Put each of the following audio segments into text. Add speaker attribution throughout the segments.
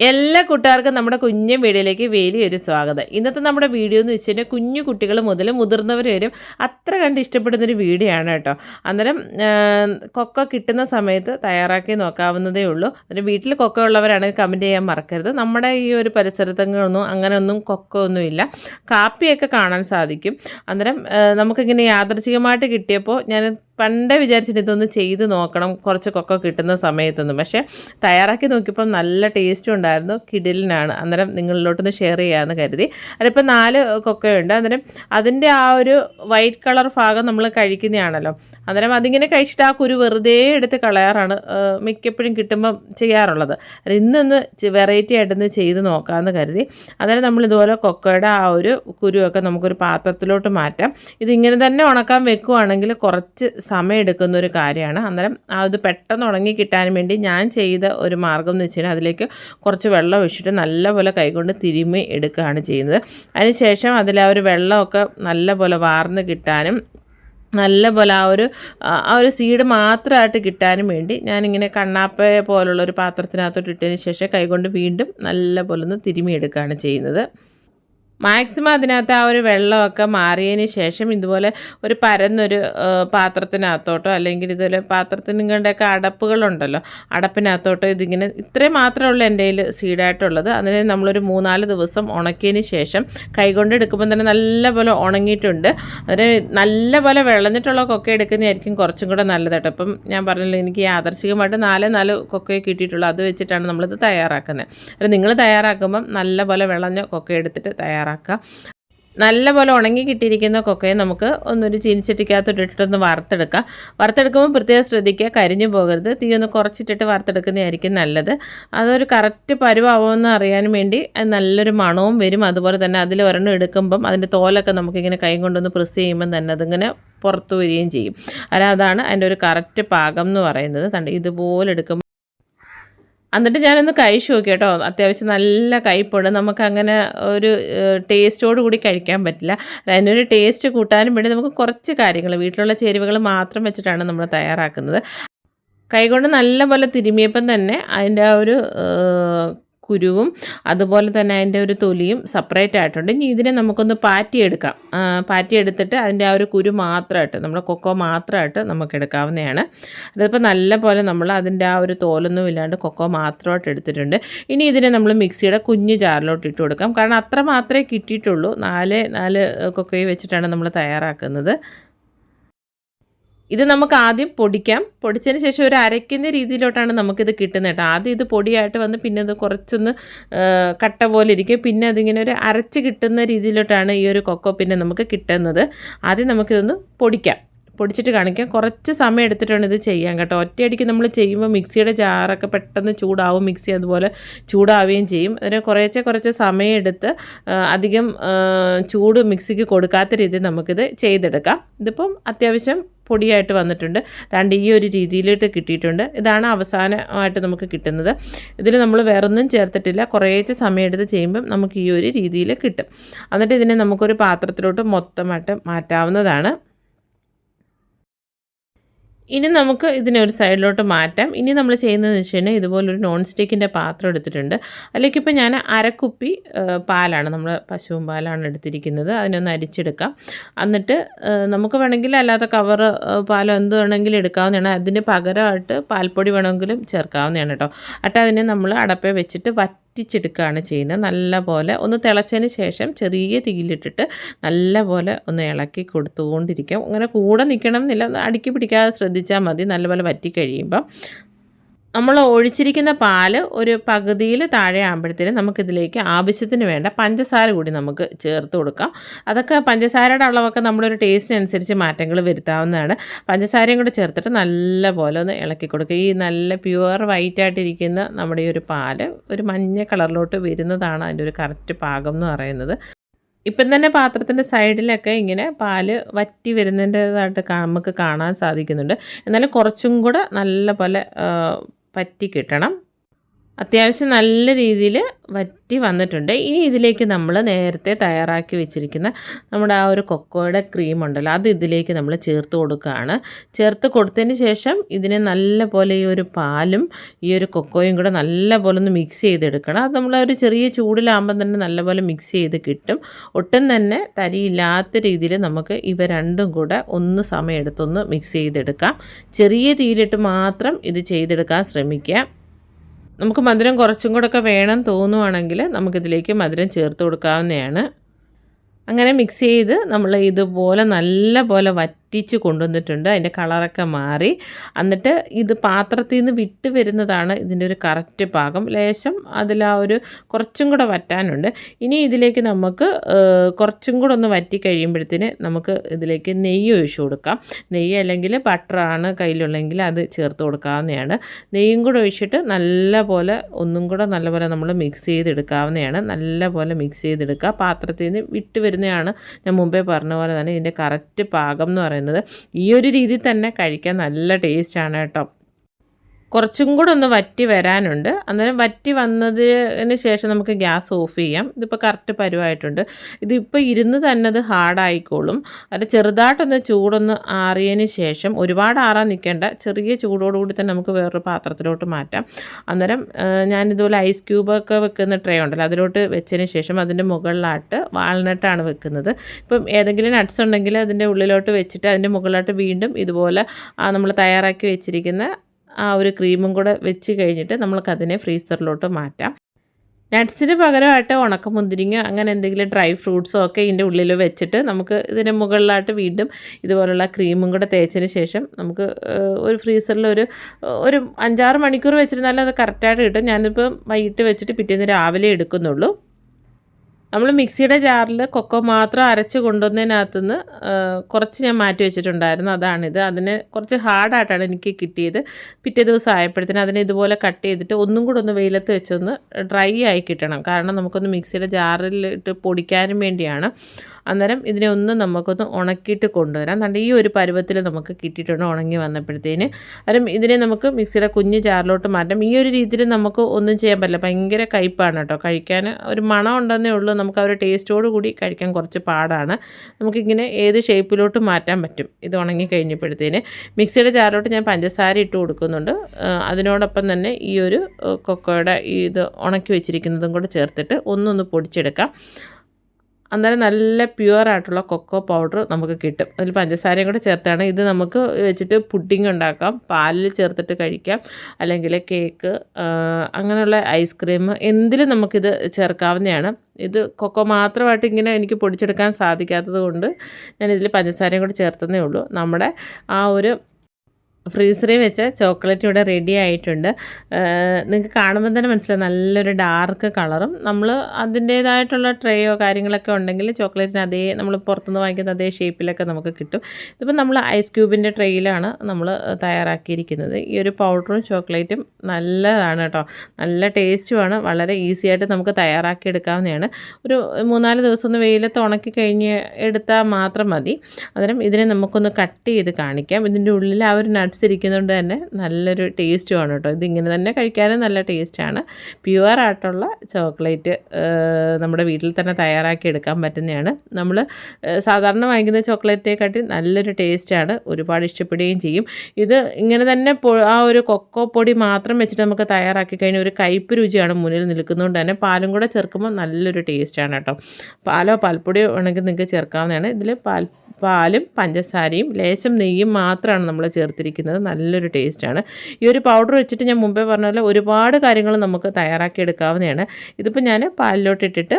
Speaker 1: എല്ലാ കൂട്ടുകാർക്കും നമ്മുടെ കുഞ്ഞു വീഡിയോയിലേക്ക് വലിയൊരു സ്വാഗതം. ഇന്നത്തെ നമ്മുടെ വീഡിയോ എന്ന് വെച്ച് കഴിഞ്ഞാൽ കുഞ്ഞു കുട്ടികൾ മുതൽ മുതിർന്നവർ വരും അത്ര കണ്ട് ഇഷ്ടപ്പെടുന്നൊരു വീഡിയോ ആണ് കേട്ടോ. അന്നേരം കൊക്ക കിട്ടുന്ന സമയത്ത് തയ്യാറാക്കി നോക്കാവുന്നതേ ഉള്ളൂ. അന്നേരം വീട്ടിൽ കൊക്ക ഉള്ളവരാണെങ്കിൽ കമന്റ് ചെയ്യാൻ മറക്കരുത്. നമ്മുടെ ഈ ഒരു പരിസരത്തൊന്നും അങ്ങനെയൊന്നും കൊക്ക ഒന്നുമില്ല. കാപ്പിയൊക്കെ കാണാൻ സാധിക്കും. അന്നേരം നമുക്കിങ്ങനെ യാദർച്ഛികമായിട്ട് കിട്ടിയപ്പോൾ ഞാൻ പണ്ടേ വിചാരിച്ചിട്ട് ഇതൊന്ന് ചെയ്ത് നോക്കണം. കുറച്ച് കൊക്ക കിട്ടുന്ന സമയത്തൊന്നും. പക്ഷേ തയ്യാറാക്കി നോക്കിയപ്പോൾ നല്ല ടേസ്റ്റും ഉണ്ടായിരുന്നു. കിഡിലിനാണ് അന്നേരം നിങ്ങളിലോട്ടൊന്ന് ഷെയർ ചെയ്യാമെന്ന് കരുതി. അതിപ്പോൾ നാല് കൊക്കയുണ്ട്. അന്നേരം അതിന്റെ ആ ഒരു വൈറ്റ് കളർ ഭാഗം നമ്മൾ കഴിക്കുന്നതാണല്ലോ. അന്നേരം അതിങ്ങനെ കഴിച്ചിട്ട് ആ കുരു വെറുതെ എടുത്ത് കളയാറാണ് മിക്കപ്പോഴും കിട്ടുമ്പം ചെയ്യാറുള്ളത്. ഇന്നൊന്ന് വെറൈറ്റി ആയിട്ടൊന്ന് ചെയ്ത് നോക്കാമെന്ന് കരുതി. അന്നേരം നമ്മൾ ഇതുപോലെ കൊക്കയുടെ ആ ഒരു കുരുവൊക്കെ നമുക്കൊരു പാത്രത്തിലോട്ട് മാറ്റാം. ഇതിങ്ങനെ തന്നെ ഉണക്കാൻ വെക്കുവാണെങ്കിൽ കുറച്ച് സമയം എടുക്കുന്ന ഒരു കാര്യമാണ്. അന്നേരം അത് പെട്ടെന്ന് ഉണങ്ങി കിട്ടാൻ വേണ്ടി ഞാൻ ചെയ്ത ഒരു മാർഗം എന്ന് വെച്ച് കഴിഞ്ഞാൽ അതിലേക്ക് കുറച്ച് വെള്ളം ഒഴിച്ചിട്ട് നല്ലപോലെ കൈകൊണ്ട് തിരുമ്മി എടുക്കുകയാണ് ചെയ്യുന്നത്. അതിനുശേഷം അതിൽ ആ ഒരു വെള്ളമൊക്കെ നല്ലപോലെ വാർന്ന് കിട്ടാനും നല്ലപോലെ ആ ഒരു ആ ഒരു സീഡ് മാത്രമായിട്ട് കിട്ടാനും വേണ്ടി ഞാനിങ്ങനെ കണ്ണാപ്പയെ പോലുള്ള ഒരു പാത്രത്തിനകത്തോട്ട് ഇട്ടതിന് ശേഷം കൈകൊണ്ട് വീണ്ടും നല്ലപോലെ ഒന്ന് തിരുമിയെടുക്കുകയാണ് ചെയ്യുന്നത്. മാക്സിമം അതിനകത്ത് ആ ഒരു വെള്ളമൊക്കെ മാറിയതിന് ശേഷം ഇതുപോലെ ഒരു പരന്നൊരു പാത്രത്തിനകത്തോട്ടോ അല്ലെങ്കിൽ ഇതുപോലെ പാത്രത്തിനുകളുടെയൊക്കെ അടപ്പുകളുണ്ടല്ലോ. അടപ്പിനകത്തോട്ടോ ഇതിങ്ങനെ ഇത്രയും മാത്രമേ ഉള്ളൂ എന്റെ കയ്യിൽ സീഡായിട്ടുള്ളത്. അതിന് നമ്മളൊരു മൂന്നാൽ ദിവസം ഉണക്കിയതിന് ശേഷം കൈകൊണ്ട് എടുക്കുമ്പോൾ തന്നെ നല്ലപോലെ ഉണങ്ങിയിട്ടുണ്ട്. അതിന് നല്ലപോലെ വിളഞ്ഞിട്ടുള്ള കൊക്ക എടുക്കുന്നതായിരിക്കും കുറച്ചും കൂടെ നല്ലത് കേട്ടോ. അപ്പം ഞാൻ പറഞ്ഞല്ലോ എനിക്ക് യാദർശികമായിട്ട് നാല് നാല് കൊക്കയെ കിട്ടിയിട്ടുള്ളൂ. അത് വെച്ചിട്ടാണ് നമ്മളിത് തയ്യാറാക്കുന്നത്. അത് നിങ്ങൾ തയ്യാറാക്കുമ്പം നല്ലപോലെ വിളഞ്ഞ കൊക്ക എടുത്തിട്ട് തയ്യാറാക്കുക. നല്ലപോലെ ഉണങ്ങി കിട്ടിയിരിക്കുന്ന കൊക്കയെ നമുക്ക് ഒന്നൊരു ചീനിച്ചട്ടിക്കകത്തോട്ട് ഇട്ടിട്ടൊന്ന് വറുത്തെടുക്കാം. വറുത്തെടുക്കുമ്പോൾ പ്രത്യേകം ശ്രദ്ധിക്കുക കരിഞ്ഞു പോകരുത്. തീ ഒന്ന് കുറച്ചിട്ടിട്ട് വറുത്തെടുക്കുന്നതായിരിക്കും നല്ലത്. അതൊരു കറക്റ്റ് പരുവാവുമെന്ന് അറിയാൻ വേണ്ടി നല്ലൊരു മണവും വരും. അതുപോലെ തന്നെ അതിൽ ഒരെണ്ണം എടുക്കുമ്പം അതിന്റെ തോലൊക്കെ നമുക്കിങ്ങനെ കൈ കൊണ്ടൊന്ന് പ്രസ് ചെയ്യുമ്പം തന്നെ അതിങ്ങനെ പുറത്തു വരികയും ചെയ്യും. അല്ല അതാണ് അതിന്റെ ഒരു കറക്റ്റ് പാകം എന്ന് പറയുന്നത്. തണ്ട് ഇതുപോലെ എടുക്കുമ്പോൾ എന്നിട്ട് ഞാനൊന്ന് കഴിച്ചു നോക്കി കേട്ടോ അത്യാവശ്യം നല്ല കയ്പുണ്ട്. നമുക്കങ്ങനെ ഒരു ടേസ്റ്റോട് കൂടി കഴിക്കാൻ പറ്റില്ല. അതിനൊരു ടേസ്റ്റ് കൂട്ടാനും വേണ്ടി നമുക്ക് കുറച്ച് കാര്യങ്ങൾ വീട്ടിലുള്ള ചേരുവകൾ മാത്രം വെച്ചിട്ടാണ് നമ്മൾ തയ്യാറാക്കുന്നത്. കൈകൊണ്ട് നല്ലപോലെ തിരുമിയപ്പം തന്നെ അതിന്റെ ആ ഒരു കുരുവും അതുപോലെ തന്നെ അതിന്റെ ഒരു തൊലിയും സെപ്പറേറ്റ് ആയിട്ടുണ്ട്. ഇനി ഇതിനെ നമുക്കൊന്ന് പാറ്റിയെടുക്കാം. പാറ്റി പാറ്റിയെടുത്തിട്ട് അതിന്റെ ആ ഒരു കുരു മാത്രമായിട്ട് നമ്മൾ കൊക്കോ മാത്രമായിട്ട് നമുക്ക് എടുക്കാവുന്നതാണ്. അതിപ്പോൾ നല്ല പോലെ നമ്മൾ അതിന്റെ ആ ഒരു തോലൊന്നും ഇല്ലാണ്ട് കൊക്കോ മാത്രമായിട്ട് എടുത്തിട്ടുണ്ട്. ഇനി ഇതിനെ നമ്മൾ മിക്സിയുടെ കുഞ്ഞു ജാറിലോട്ട് ഇട്ട് കൊടുക്കാം. കാരണം അത്ര മാത്രമേ കിട്ടിയിട്ടുള്ളൂ. നാല് നാല് കൊക്കോയെ വെച്ചിട്ടാണ് നമ്മൾ തയ്യാറാക്കുന്നത്. ഇത് നമുക്ക് ആദ്യം പൊടിക്കാം. പൊടിച്ചതിന് ശേഷം ഒരു അരയ്ക്കുന്ന രീതിയിലോട്ടാണ് നമുക്കിത് കിട്ടുന്നത് കേട്ടോ. ആദ്യം ഇത് പൊടിയായിട്ട് വന്ന് പിന്നെ ഇത് കുറച്ചൊന്ന് കട്ട പോലെ ഇരിക്കും. പിന്നെ അതിങ്ങനെ ഒരു അരച്ച് കിട്ടുന്ന രീതിയിലോട്ടാണ് ഈ ഒരു കൊക്കോ പിന്നെ നമുക്ക് കിട്ടുന്നത്. ആദ്യം നമുക്കിതൊന്ന് പൊടിക്കാം. പൊടിച്ചിട്ട് കാണിക്കാം. കുറച്ച് സമയം എടുത്തിട്ടാണ് ഇത് ചെയ്യാൻ കേട്ടോ. ഒറ്റയടിക്ക് നമ്മൾ ചെയ്യുമ്പോൾ മിക്സിയുടെ ജാറൊക്കെ പെട്ടെന്ന് ചൂടാവും. മിക്സി അതുപോലെ ചൂടാവുകയും ചെയ്യും. അതിന് കുറേശ്ശെ കുറച്ച് സമയം എടുത്ത് അധികം ചൂട് മിക്സിക്ക് കൊടുക്കാത്ത രീതിയിൽ നമുക്കിത് ചെയ്തെടുക്കാം. ഇതിപ്പം അത്യാവശ്യം പൊടിയായിട്ട് വന്നിട്ടുണ്ട്. താണ്ട് ഈ ഒരു രീതിയിലിട്ട് കിട്ടിയിട്ടുണ്ട്. ഇതാണ് അവസാനമായിട്ട് നമുക്ക് കിട്ടുന്നത്. ഇതിൽ നമ്മൾ വേറൊന്നും ചേർത്തിട്ടില്ല. കുറേശ്ശെ സമയം എടുത്ത് ചെയ്യുമ്പം നമുക്ക് ഈ ഒരു രീതിയിൽ കിട്ടും. എന്നിട്ട് ഇതിനെ നമുക്കൊരു പാത്രത്തിലോട്ട് മൊത്തമായിട്ട് മാറ്റാവുന്നതാണ്. ഇനി നമുക്ക് ഇതിനെ ഒരു സൈഡിലോട്ട് മാറ്റാം. ഇനി നമ്മൾ ചെയ്യുന്നതെന്ന് വെച്ച് കഴിഞ്ഞാൽ ഇതുപോലൊരു നോൺ സ്റ്റിക്കിന്റെ പാത്രം എടുത്തിട്ടുണ്ട്. അല്ലെങ്കിൽ ഇപ്പോൾ ഞാൻ അരക്കുപ്പി പാലാണ് നമ്മൾ പശുവും പാലാണ് എടുത്തിരിക്കുന്നത്. അതിനൊന്ന് അരിച്ചെടുക്കാം. എന്നിട്ട് നമുക്ക് വേണമെങ്കിൽ അല്ലാത്ത കവർ പാലോ എന്ത് വേണമെങ്കിലും എടുക്കാവുന്നതാണ്. അതിന് പകരമായിട്ട് പാൽപ്പൊടി വേണമെങ്കിലും ചേർക്കാവുന്നതാണ് കേട്ടോ. എന്നിട്ട് അതിനെ നമ്മൾ അടപ്പേ വെച്ചിട്ട് വറ്റിച്ചെടുക്കുകയാണ് ചെയ്യുന്നത്. നല്ല പോലെ ഒന്ന് തിളച്ചതിന് ശേഷം ചെറിയ തീയിലിട്ടിട്ട് നല്ല പോലെ ഒന്ന് ഇളക്കി കൊടുത്തുകൊണ്ടിരിക്കാം അങ്ങനെ കൂടെ നിൽക്കണം എന്നില്ല അടുക്കി പിടിക്കാതെ ശ്രദ്ധിച്ചാൽ മതി. നല്ലപോലെ വറ്റി കഴിയുമ്പം. നമ്മൾ ഒഴിച്ചിരിക്കുന്ന പാൽ ഒരു പകുതിയിൽ താഴെ ആകുമ്പോഴത്തേനും നമുക്കിതിലേക്ക് ആവശ്യത്തിന് വേണ്ട പഞ്ചസാര കൂടി നമുക്ക് ചേർത്ത് കൊടുക്കാം. അതൊക്കെ പഞ്ചസാരയുടെ അളവൊക്കെ നമ്മളൊരു ടേസ്റ്റിനനുസരിച്ച് മാറ്റങ്ങൾ വരുത്താവുന്നതാണ്. പഞ്ചസാരയും കൂടി ചേർത്തിട്ട് നല്ല പോലെ ഒന്ന് ഇളക്കി കൊടുക്കുക. ഈ നല്ല പ്യുവർ വൈറ്റ് ആയിട്ടിരിക്കുന്ന നമ്മുടെ ഈ ഒരു പാൽ ഒരു മഞ്ഞ കളറിലോട്ട് വരുന്നതാണ് അതിന്റെ ഒരു കറക്റ്റ് പാകം എന്ന് പറയുന്നത്. ഇപ്പം തന്നെ പാത്രത്തിന്റെ സൈഡിലൊക്കെ ഇങ്ങനെ പാൽ വറ്റി വരുന്നതിന്റേതായിട്ട് നമുക്ക് കാണാൻ സാധിക്കുന്നുണ്ട്. എന്നാലും കുറച്ചും കൂടെ നല്ല പോലെ പറ്റി കിട്ടണം. അത്യാവശ്യം നല്ല രീതിയിൽ വറ്റി വന്നിട്ടുണ്ട്. ഇനി ഇതിലേക്ക് നമ്മൾ നേരത്തെ തയ്യാറാക്കി വെച്ചിരിക്കുന്ന നമ്മുടെ ആ ഒരു കൊക്കോയുടെ ക്രീം ഉണ്ടല്ലോ അത് ഇതിലേക്ക് നമ്മൾ ചേർത്ത് കൊടുക്കുകയാണ്. ചേർത്ത് കൊടുത്തതിന് ശേഷം ഇതിനെ നല്ല പോലെ ഈ ഒരു പാലും ഈ ഒരു കൊക്കോയും കൂടെ നല്ല പോലെ ഒന്ന് മിക്സ് ചെയ്തെടുക്കണം. അത് നമ്മൾ ഒരു ചെറിയ ചൂടിലാകുമ്പം തന്നെ നല്ല പോലെ മിക്സ് ചെയ്ത് കിട്ടും. ഒട്ടും തന്നെ തരിയില്ലാത്ത രീതിയിൽ നമുക്ക് ഇവ രണ്ടും കൂടെ ഒന്ന് സമയമെടുത്തൊന്ന് മിക്സ് ചെയ്തെടുക്കാം. ചെറിയ തീയിലിട്ട് മാത്രം ഇത് ചെയ്തെടുക്കാൻ ശ്രമിക്കുക നമുക്ക് മധുരം കുറച്ചും കൂടെ ഒക്കെ വേണം തോന്നുവാണെങ്കിൽ നമുക്കിതിലേക്ക് മധുരം ചേർത്ത് കൊടുക്കാവുന്നതാണ്. അങ്ങനെ മിക്സ് ചെയ്ത് നമ്മൾ ഇതുപോലെ നല്ല പോലെ വറ്റിച്ച് കൊണ്ടുവന്നിട്ടുണ്ട്. അതിന്റെ കളറൊക്കെ മാറി. എന്നിട്ട് ഇത് പാത്രത്തിൽ നിന്ന് വിട്ട് വരുന്നതാണ് ഇതിന്റെ ഒരു കറക്റ്റ് ഭാഗം. ലേശം അതിൽ ആ ഒരു കുറച്ചും കൂടെ വറ്റാനുണ്ട്. ഇനി ഇതിലേക്ക് നമുക്ക് കുറച്ചും കൂടെ ഒന്ന് വറ്റി കഴിയുമ്പോഴത്തേന് നമുക്ക് ഇതിലേക്ക് നെയ്യ് ഒഴിച്ചു കൊടുക്കാം. നെയ്യ് അല്ലെങ്കിൽ ബട്ടറാണ് കയ്യിലുള്ളെങ്കിൽ അത് ചേർത്ത് കൊടുക്കാവുന്നതാണ്. നെയ്യും കൂടെ ഒഴിച്ചിട്ട് നല്ല പോലെ ഒന്നും കൂടെ നല്ലപോലെ നമ്മൾ മിക്സ് ചെയ്തെടുക്കാവുന്നതാണ്. നല്ല പോലെ മിക്സ് ചെയ്തെടുക്കുക. പാത്രത്തിൽ നിന്ന് വിട്ട് വരുന്നതാണ് ഞാൻ മുമ്പേ പറഞ്ഞ പോലെ തന്നെ ഇതിന്റെ കറക്റ്റ് പാകം എന്ന് പറയുന്നത്. ഈ ഒരു രീതിയിൽ തന്നെ കഴിക്കാൻ നല്ല ടേസ്റ്റാണ് കേട്ടോ. കുറച്ചും കൂടെ ഒന്ന് വറ്റി വരാനുണ്ട്. അന്നേരം വറ്റി വന്നതിന് ശേഷം നമുക്ക് ഗ്യാസ് ഓഫ് ചെയ്യാം. ഇതിപ്പോൾ കറക്റ്റ് പരുവായിട്ടുണ്ട്. ഇതിപ്പോൾ ഇരുന്ന് തന്നെ അത് ഹാർഡായിക്കോളും. അത് ചെറുതായിട്ടൊന്ന് ചൂടൊന്ന് ആറിയതിന് ശേഷം ഒരുപാട് ആറാൻ നിൽക്കേണ്ട. ചെറിയ ചൂടോടുകൂടി തന്നെ നമുക്ക് വേറൊരു പാത്രത്തിലോട്ട് മാറ്റാം. അന്നേരം ഞാനിതുപോലെ ഐസ് ക്യൂബൊക്കെ വെക്കുന്ന ട്രേ ഉണ്ടല്ലോ അതിലോട്ട് വെച്ചതിന് ശേഷം അതിന്റെ മുകളിലായിട്ട് വാൾനട്ടാണ് വെക്കുന്നത്. ഇപ്പം ഏതെങ്കിലും നട്ട്സ് ഉണ്ടെങ്കിൽ അതിന്റെ ഉള്ളിലോട്ട് വെച്ചിട്ട് അതിന്റെ മുകളിലോട്ട് വീണ്ടും ഇതുപോലെ നമ്മൾ തയ്യാറാക്കി വെച്ചിരിക്കുന്ന ആ ഒരു ക്രീമും കൂടെ വെച്ച് കഴിഞ്ഞിട്ട് നമ്മൾക്കതിനെ ഫ്രീസറിലോട്ട് മാറ്റാം. നട്ട്സിന് പകരമായിട്ട് ഉണക്കമുന്തിരിങ്ങോ അങ്ങനെ എന്തെങ്കിലും ഡ്രൈ ഫ്രൂട്ട്സോ ഒക്കെ ഇതിന്റെ ഉള്ളിൽ വെച്ചിട്ട് നമുക്ക് ഇതിന് മുകളിലായിട്ട് വീണ്ടും ഇതുപോലുള്ള ക്രീമും കൂടെ തേച്ചതിന് ശേഷം നമുക്ക് ഒരു ഫ്രീസറിൽ ഒരു ഒരു അഞ്ചാറ് മണിക്കൂർ വെച്ചിരുന്നാലും അത് കറക്റ്റായിട്ട് കിട്ടും. ഞാനിപ്പോൾ വൈകിട്ട് വെച്ചിട്ട് പിറ്റേന്ന് രാവിലെ എടുക്കുന്നുള്ളൂ. നമ്മൾ മിക്സിയുടെ ജാറിൽ കൊക്കോ മാത്രം അരച്ച് കൊണ്ടുവന്നതിനകത്തുനിന്ന് കുറച്ച് ഞാൻ മാറ്റി വെച്ചിട്ടുണ്ടായിരുന്നു. അതാണിത്. അതിന് കുറച്ച് ഹാർഡായിട്ടാണ് എനിക്ക് കിട്ടിയത്. പിറ്റേ ദിവസം ആയപ്പോഴത്തേന് അതിനെ ഇതുപോലെ കട്ട് ചെയ്തിട്ട് ഒന്നും കൂടെ ഒന്ന് വെയിലത്ത് വെച്ചൊന്ന് ഡ്രൈ ആയി കിട്ടണം. കാരണം നമുക്കൊന്ന് മിക്സിയുടെ ജാറിൽ ഇട്ട് പൊടിക്കാനും വേണ്ടിയാണ്. അന്നേരം ഇതിനെ ഒന്ന് നമുക്കൊന്ന് ഉണക്കിയിട്ട് കൊണ്ടുവരാം. നല്ല ഈ ഒരു പരുവത്തിൽ നമുക്ക് കിട്ടിയിട്ടുണ്ട് ഉണങ്ങി വന്നപ്പോഴത്തേന്. അന്നേരം ഇതിനെ നമുക്ക് മിക്സിയുടെ കുഞ്ഞ് ചാറിലോട്ട് മാറ്റാം ഈ ഒരു രീതിയിൽ നമുക്ക് ഒന്നും ചെയ്യാൻ പറ്റില്ല. ഭയങ്കര കയ്പ്പാണ് കേട്ടോ. കഴിക്കാൻ ഒരു മണം ഉണ്ടെന്നേ ഉള്ളൂ. നമുക്ക് ആ ഒരു ടേസ്റ്റോട് കൂടി കഴിക്കാൻ കുറച്ച് പാടാണ്. നമുക്കിങ്ങനെ ഏത് ഷേപ്പിലോട്ട് മാറ്റാൻ പറ്റും. ഇത് ഉണങ്ങി കഴിഞ്ഞപ്പോഴത്തേന് മിക്സിയുടെ ചാറിലോട്ട് ഞാൻ പഞ്ചസാര ഇട്ട് കൊടുക്കുന്നുണ്ട്. അതിനോടൊപ്പം തന്നെ ഈ ഒരു കൊക്കോയുടെ ഇത് ഉണക്കി വെച്ചിരിക്കുന്നതും കൂടെ ചേർത്തിട്ട് ഒന്നൊന്ന് പൊടിച്ചെടുക്കാം. അന്നേരം നല്ല പ്യുവർ ആയിട്ടുള്ള കൊക്കോ പൗഡർ നമുക്ക് കിട്ടും. അതിൽ പഞ്ചസാരയും കൂടെ ചേർത്താണ്. ഇത് നമുക്ക് വെച്ചിട്ട് പുഡിംഗ് ഉണ്ടാക്കാം. പാലിൽ ചേർത്തിട്ട് കഴിക്കാം. അല്ലെങ്കിൽ കേക്ക് അങ്ങനെയുള്ള ഐസ്ക്രീം എന്തിലും നമുക്കിത് ചേർക്കാവുന്നതാണ്. ഇത് കൊക്കോ മാത്രമായിട്ട് ഇങ്ങനെ എനിക്ക് പൊടിച്ചെടുക്കാൻ സാധിക്കാത്തത് കൊണ്ട് ഞാനിതിൽ പഞ്ചസാരയും കൂടെ ചേർത്തതേ ഉള്ളൂ. നമ്മുടെ ആ ഒരു ഫ്രീസറിൽ വെച്ച ചോക്ലേറ്റ് ഇവിടെ റെഡി ആയിട്ടുണ്ട്. നിങ്ങൾക്ക് കാണുമ്പോൾ തന്നെ മനസ്സിലാവും നല്ലൊരു ഡാർക്ക് കളറും നമ്മൾ അതിന്റേതായിട്ടുള്ള ട്രേയോ കാര്യങ്ങളൊക്കെ ഉണ്ടെങ്കിൽ ചോക്ലേറ്റിന് അതേ നമ്മൾ പുറത്തുനിന്ന് വാങ്ങിക്കുന്ന അതേ ഷേപ്പിലൊക്കെ നമുക്ക് കിട്ടും. ഇതിപ്പോൾ നമ്മൾ ഐസ് ക്യൂബിന്റെ ട്രേയിലാണ് നമ്മൾ തയ്യാറാക്കിയിരിക്കുന്നത്. ഈ ഒരു പൗഡറും ചോക്ലേറ്റും നല്ലതാണ് കേട്ടോ. നല്ല ടേസ്റ്റുമാണ് വളരെ ഈസി ആയിട്ട് നമുക്ക് തയ്യാറാക്കി എടുക്കാവുന്നതാണ് ഒരു മൂന്നാൽ ദിവസം ഒന്ന് വെയിലത്ത് ഉണക്കി കഴിഞ്ഞ് എടുത്താൽ മാത്രം മതി. അന്നേരം ഇതിനെ നമുക്കൊന്ന് കട്ട് ചെയ്ത് കാണിക്കാം. ഇതിന്റെ ഉള്ളിൽ ആ ഒരു നട്ട്സ് തന്നെ നല്ലൊരു ടേസ്റ്റുമാണ് കേട്ടോ. ഇതിങ്ങനെ തന്നെ കഴിക്കാനും നല്ല ടേസ്റ്റാണ്. പ്യുവർ ആയിട്ടുള്ള ചോക്ലേറ്റ് നമ്മുടെ വീട്ടിൽ തന്നെ തയ്യാറാക്കി എടുക്കാൻ പറ്റുന്നതാണ്. നമ്മൾ സാധാരണ വാങ്ങിക്കുന്ന ചോക്ലേറ്റിനെക്കാട്ടി നല്ലൊരു ടേസ്റ്റാണ്. ഒരുപാട് ഇഷ്ടപ്പെടുകയും ചെയ്യും. ഇത് ഇങ്ങനെ തന്നെ ആ ഒരു കൊക്കോ പൊടി മാത്രം വെച്ചിട്ട് നമുക്ക് തയ്യാറാക്കി കഴിഞ്ഞാൽ ഒരു കയ്പ് രുചിയാണ് മുന്നിൽ നിൽക്കുന്നതുകൊണ്ട് തന്നെ പാലും കൂടെ ചേർക്കുമ്പോൾ നല്ലൊരു ടേസ്റ്റാണ് കേട്ടോ. പാലോ പാൽപ്പൊടിയോ വേണമെങ്കിൽ നിങ്ങൾക്ക് ചേർക്കാവുന്നതാണ്. ഇതിൽ പാൽ പാലും പഞ്ചസാരയും ലേശം നെയ്യും മാത്രമാണ് നമ്മൾ ചേർത്തിരിക്കുന്നത്. നല്ലൊരു ടേസ്റ്റാണ്. ഈ ഒരു പൗഡർ വെച്ചിട്ട് ഞാൻ മുമ്പേ പറഞ്ഞ പോലെ ഒരുപാട് കാര്യങ്ങൾ നമുക്ക് തയ്യാറാക്കി എടുക്കാവുന്നതാണ്. ഇതിപ്പോൾ ഞാൻ പാലിലോട്ടിട്ടിട്ട്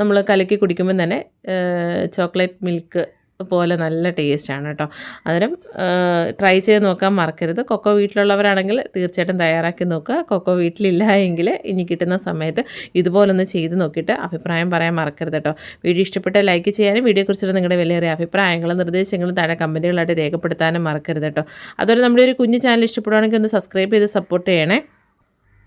Speaker 1: നമ്മൾ കലക്കി കുടിക്കുമ്പോൾ തന്നെ ചോക്ലേറ്റ് മിൽക്ക് പോലെ നല്ല ടേസ്റ്റാണ് കേട്ടോ അന്നേരം ട്രൈ ചെയ്ത് നോക്കാൻ മറക്കരുത്. കൊക്കോ വീട്ടിലുള്ളവരാണെങ്കിൽ തീർച്ചയായിട്ടും തയ്യാറാക്കി നോക്കുക. കൊക്കോ വീട്ടിലില്ല എങ്കിൽ ഇനി കിട്ടുന്ന സമയത്ത് ഇതുപോലൊന്ന് ചെയ്ത് നോക്കിയിട്ട് അഭിപ്രായം പറയാൻ മറക്കരുത് കേട്ടോ വീഡിയോ ഇഷ്ടപ്പെട്ട ലൈക്ക് ചെയ്യാനും വീഡിയോക്കുറിച്ചുള്ള നിങ്ങളുടെ വിലയേറിയ അഭിപ്രായങ്ങളും നിർദ്ദേശങ്ങളും താഴെ കമന്റുകളായിട്ട് രേഖപ്പെടുത്താനും മറക്കരുത് കേട്ടോ അതുപോലെ നമ്മുടെ ഒരു കുഞ്ഞു ചാനൽ ഇഷ്ടപ്പെടുവാണെങ്കിൽ ഒന്ന് സബ്സ്ക്രൈബ് ചെയ്ത് സപ്പോർട്ട് ചെയ്യണേ.